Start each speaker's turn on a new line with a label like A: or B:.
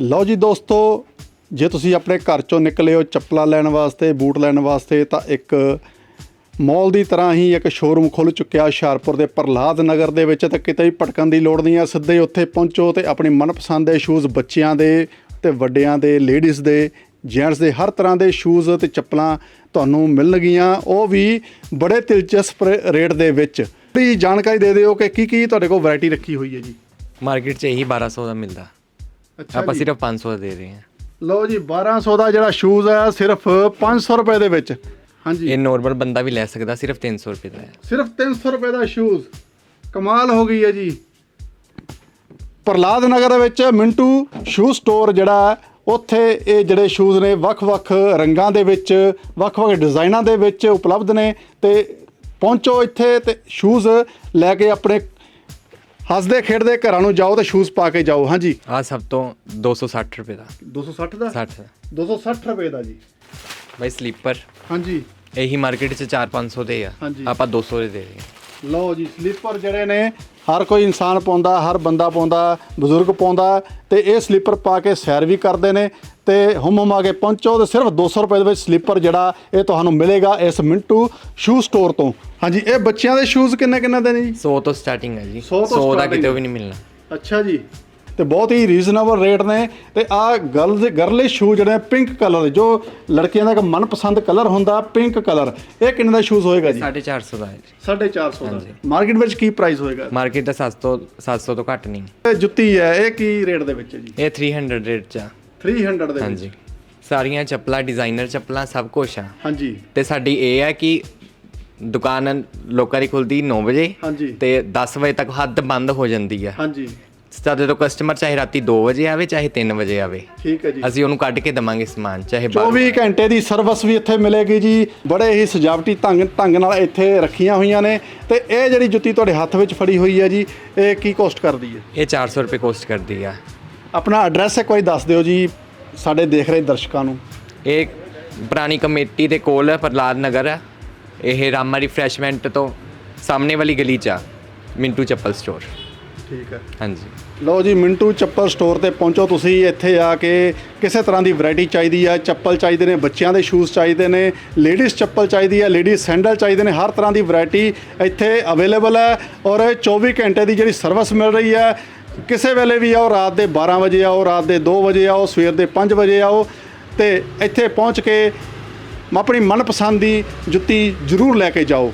A: ਲਓ ਜੀ ਦੋਸਤੋ, ਜੇ ਤੁਸੀਂ ਆਪਣੇ ਘਰ ਚੋਂ ਨਿਕਲੇ ਹੋ ਚੱਪਲਾਂ ਲੈਣ ਵਾਸਤੇ, ਬੂਟ ਲੈਣ ਵਾਸਤੇ, ਤਾਂ ਇੱਕ ਮਾਲ ਦੀ ਤਰ੍ਹਾਂ ਹੀ ਇੱਕ ਸ਼ੋਰੂਮ ਖੁੱਲ ਚੁੱਕਿਆ ਹੁਸ਼ਿਆਰਪੁਰ ਦੇ ਪ੍ਰਲਾਦ ਨਗਰ ਦੇ ਵਿੱਚ, ਤਾਂ ਕਿਤੇ ਵੀ ਭਟਕਣ ਦੀ ਲੋੜ ਨਹੀਂ ਆ। ਸਿੱਧੇ ਉੱਥੇ ਪਹੁੰਚੋ ਤੇ ਆਪਣੀ ਮਨਪਸੰਦ ਦੇ ਸ਼ੂਜ਼ ਬੱਚਿਆਂ ਦੇ ਤੇ ਵੱਡਿਆਂ ਦੇ ਲੇਡੀਜ਼ ਦੇ ਜੈਂਟਸ ਦੇ, ਹਰ ਤਰ੍ਹਾਂ ਦੇ ਸ਼ੂਜ਼ ਤੇ ਚੱਪਲਾਂ ਤੁਹਾਨੂੰ ਮਿਲਣਗੀਆਂ ਉਹ ਵੀ ਬੜੇ ਦਿਲਚਸਪ ਰੇ- ਰੇਟ ਦੇ ਵਿੱਚ। ਵੀ ਜਾਣਕਾਰੀ ਦੇ ਦਿਓ ਕਿ ਕੀ ਕੀ ਤੁਹਾਡੇ ਕੋਲ ਵੈਰਾਈਟੀ ਰੱਖੀ ਹੋਈ ਹੈ ਜੀ।
B: ਮਾਰਕੀਟ 'ਚ ਇਹੀ 1200 ਦਾ ਮਿਲਦਾ। ਆਪਾਂ ਸਿਰਫ 500 ਦਾ ਦੇ ਰਹੇ ਹਾਂ।
A: ਲਓ ਜੀ 1200 ਦਾ ਜਿਹੜਾ ਸ਼ੂਜ਼ ਹੈ ਸਿਰਫ 500 ਰੁਪਏ ਦੇ ਵਿੱਚ। ਹਾਂਜੀ।
B: ਇਹ ਨੋਰਮਲ ਬੰਦਾ ਵੀ ਲੈ ਸਕਦਾ ਸਿਰਫ 300 ਰੁਪਏ ਦਾ ਹੈ।
A: ਸਿਰਫ 300 ਰੁਪਏ ਦਾ ਸ਼ੂਜ਼ ਕਮਾਲ ਹੋ ਗਈ ਹੈ ਜੀ। ਪ੍ਰਲਾਦ ਨਗਰ ਦੇ ਵਿੱਚ ਮਿੰਟੂ ਸ਼ੂ ਸਟੋਰ ਜਿਹੜਾ ਉੱਥੇ ਇਹ ਜਿਹੜੇ ਸ਼ੂਜ਼ ਨੇ ਵੱਖ-ਵੱਖ ਰੰਗਾਂ ਦੇ ਵਿੱਚ ਵੱਖ-ਵੱਖ ਡਿਜ਼ਾਈਨਾਂ ਦੇ ਵਿੱਚ ਉਪਲਬਧ ਨੇ। ਤੇ ਪਹੁੰਚੋ ਇੱਥੇ ਤੇ ਸ਼ੂਜ਼ ਲੈ ਕੇ ਆਪਣੇ ਹੱਸਦੇ ਖੇਡਦੇ ਘਰਾਂ ਨੂੰ ਜਾਓ ਤੇ ਸ਼ੂਜ਼ ਪਾ ਕੇ ਜਾਓ ਹਾਂਜੀ।
B: ਆ ਸਭ ਤੋਂ 260 ਰੁਪਏ ਦਾ।
A: 260 ਦਾ?
B: 60
A: 260 ਰੁਪਏ ਦਾ ਜੀ।
B: ਬਾਈ ਸਲੀਪਰ।
A: ਹਾਂਜੀ।
B: ਇਹੀ ਮਾਰਕੀਟ 'ਚ 4-500 ਦੇ ਆ।
A: ਹਾਂਜੀ।
B: ਆਪਾਂ 200 ਦੇ ਦੇ ਰਹੇ ਹਾਂ।
A: ਲਓ ਜੀ ਸਲੀਪਰ ਜਿਹੜੇ ਨੇ ਹਰ ਕੋਈ ਇਨਸਾਨ ਪਾਉਂਦਾ ਹਰ ਬੰਦਾ ਪਾਉਂਦਾ ਬਜ਼ੁਰਗ ਪਾਉਂਦਾ ਤੇ ਇਹ ਸਲੀਪਰ ਪਾ ਕੇ ਸੈਰ ਵੀ ਕਰਦੇ ਨੇ। ਤੇ ਹੁਮ ਹੁਮ ਆ ਕੇ ਪਹੁੰਚੋ ਤੇ ਸਿਰਫ 200 ਰੁਪਏ ਦੇ ਵਿੱਚ ਸਲੀਪਰ ਜਿਹੜਾ ਇਹ ਤੁਹਾਨੂੰ ਮਿਲੇਗਾ ਇਸ ਮਿੰਟੂ ਸ਼ੂ ਸਟੋਰ ਤੋਂ। ਹਾਂਜੀ ਇਹ ਬੱਚਿਆਂ ਦੇ ਸ਼ੂਜ਼ ਕਿੰਨੇ ਕਿੰਨੇ ਦੇ ਨੇ ਜੀ?
B: 100 ਤੋਂ ਸਟਾਰਟਿੰਗ ਹੈ ਜੀ।
A: 100 ਤੋਂ
B: 100 ਦਾ ਕਿਤੇ। ਵੀ ਨਹੀਂ ਮਿਲਣਾ।
A: ਅੱਛਾ ਜੀ ਤੇ ਬਹੁਤ ਹੀ ਰੀਜ਼ਨੇਬਲ ਰੇਟ ਨੇ। ਤੇ ਆ ਗਰਲਸ ਗਰਲੇ ਸ਼ੂ ਜਿਹੜੇ ਪਿੰਕ ਕਲਰ ਦੇ ਜੋ ਲੜਕੀਆਂ ਦਾ ਇੱਕ ਮਨਪਸੰਦ ਕਲਰ ਹੁੰਦਾ ਪਿੰਕ ਕਲਰ ਇਹ ਕਿੰਨੇ ਦਾ ਸ਼ੂਜ਼ ਹੋਏਗਾ ਜੀ?
B: 450 ਦਾ ਹੈ ਜੀ।
A: 450 ਦਾ। ਮਾਰਕੀਟ ਵਿੱਚ ਕੀ ਪ੍ਰਾਈਸ ਹੋਏਗਾ?
B: ਮਾਰਕੀਟ ਦਾ 700 700 ਤੋਂ ਘੱਟ ਨਹੀਂ।
A: ਇਹ ਜੁੱਤੀ ਹੈ ਇਹ ਕੀ ਰੇਟ ਦੇ ਵਿੱਚ ਹੈ ਜੀ?
B: ਇਹ 300 ਰੇਟ 'ਚ ਆ।
A: 300 ਦੇ ਵਿੱਚ।
B: ਹਾਂਜੀ ਸਾਰੀਆਂ ਚੱਪਲਾਂ ਡਿਜ਼ਾਈਨਰ ਚੱਪਲਾਂ ਸਭ ਕੁਝ ਆ।
A: ਹਾਂਜੀ।
B: ਤੇ ਸਾਡੀ ਇਹ ਹੈ ਕਿ ਦੁਕਾਨ ਲੋਕਾਂ ਦੀ ਖੁੱਲਦੀ 9 ਵਜੇ
A: ਹਾਂਜੀ।
B: ਤੇ 10 ਵਜੇ ਤੱਕ ਹੱਦ ਬੰਦ ਹੋ ਜਾਂਦੀ ਹੈ
A: ਹਾਂਜੀ।
B: ਸਾਡੇ ਤੋਂ ਕਸਟਮਰ ਚਾਹੇ ਰਾਤੀ 2 ਵਜੇ ਆਵੇ ਚਾਹੇ 3 ਵਜੇ ਆਵੇ।
A: ਠੀਕ ਹੈ ਜੀ।
B: ਅਸੀਂ ਉਹਨੂੰ ਕੱਢ ਕੇ ਦਵਾਂਗੇ ਸਮਾਨ ਚਾਹੇ ਬਾਹਰੋਂ।
A: 24 ਘੰਟੇ ਦੀ ਸਰਵਿਸ ਵੀ ਇੱਥੇ ਮਿਲੇਗੀ ਜੀ। ਬੜੇ ਹੀ ਸਜਾਵਟੀ ਢੰਗ ਢੰਗ ਨਾਲ ਇੱਥੇ ਰੱਖੀਆਂ ਹੋਈਆਂ ਨੇ। ਤੇ ਇਹ ਜਿਹੜੀ ਜੁੱਤੀ ਤੁਹਾਡੇ ਹੱਥ ਵਿੱਚ ਫੜੀ ਹੋਈ ਹੈ ਜੀ ਇਹ ਕੀ ਕੋਸਟ ਕਰਦੀ ਹੈ?
B: ਇਹ 400 ਰੁਪਏ ਕੋਸਟ ਕਰਦੀ ਆ।
A: ਆਪਣਾ ਐਡਰੈਸ ਇੱਕ ਵਾਰੀ ਦੱਸ ਦਿਓ ਜੀ ਸਾਡੇ ਦੇਖ ਰਹੇ ਦਰਸ਼ਕਾਂ ਨੂੰ।
B: ਇਹ ਪੁਰਾਣੀ ਕਮੇਟੀ ਦੇ ਕੋਲ ਹੈ ਪ੍ਰਲਾਦ ਨਗਰ ਹੈ। ਇਹ ਰਾਮਾ ਰਿਫਰੈਸ਼ਮੈਂਟ ਤੋਂ ਸਾਹਮਣੇ ਵਾਲੀ ਗਲੀ 'ਚ ਆ ਮਿੰਟੂ ਚੱਪਲ ਸਟੋਰ
A: ਠੀਕ ਹੈ।
B: ਹਾਂਜੀ।
A: ਲਓ ਜੀ ਮਿੰਟੂ ਚੱਪਲ ਸਟੋਰ ਤੇ ਪਹੁੰਚੋ ਤੁਸੀਂ ਇੱਥੇ ਆ ਕੇ ਕਿਸੇ ਤਰ੍ਹਾਂ ਦੀ ਵੈਰਾਈਟੀ ਚਾਹੀਦੀ ਹੈ ਚੱਪਲ ਚਾਹੀਦੇ ਨੇ ਬੱਚਿਆਂ ਦੇ ਸ਼ੂਜ਼ ਚਾਹੀਦੇ ਨੇ ਲੇਡੀਜ਼ ਚੱਪਲ ਚਾਹੀਦੀ ਹੈ ਲੇਡੀਜ਼ ਸੈਂਡਲ ਚਾਹੀਦੇ ਨੇ ਹਰ ਤਰ੍ਹਾਂ ਦੀ ਵੈਰਾਈਟੀ ਇੱਥੇ ਅਵੇਲੇਬਲ ਹੈ ਔਰ 24 ਘੰਟੇ ਦੀ ਜਿਹੜੀ ਸਰਵਿਸ ਮਿਲ ਰਹੀ ਹੈ ਕਿਸੇ ਵੇਲੇ ਵੀ ਆਓ, ਰਾਤ ਦੇ 12 ਵਜੇ ਆਓ, ਰਾਤ ਦੇ 2 ਵਜੇ ਆਓ, ਸਵੇਰ ਦੇ 5 ਵਜੇ ਆਓ ਤੇ ਇੱਥੇ ਪਹੁੰਚ ਕੇ ਆਪਣੀ ਮਨਪਸੰਦ ਦੀ ਜੁੱਤੀ ਜ਼ਰੂਰ ਲੈ ਕੇ ਜਾਓ।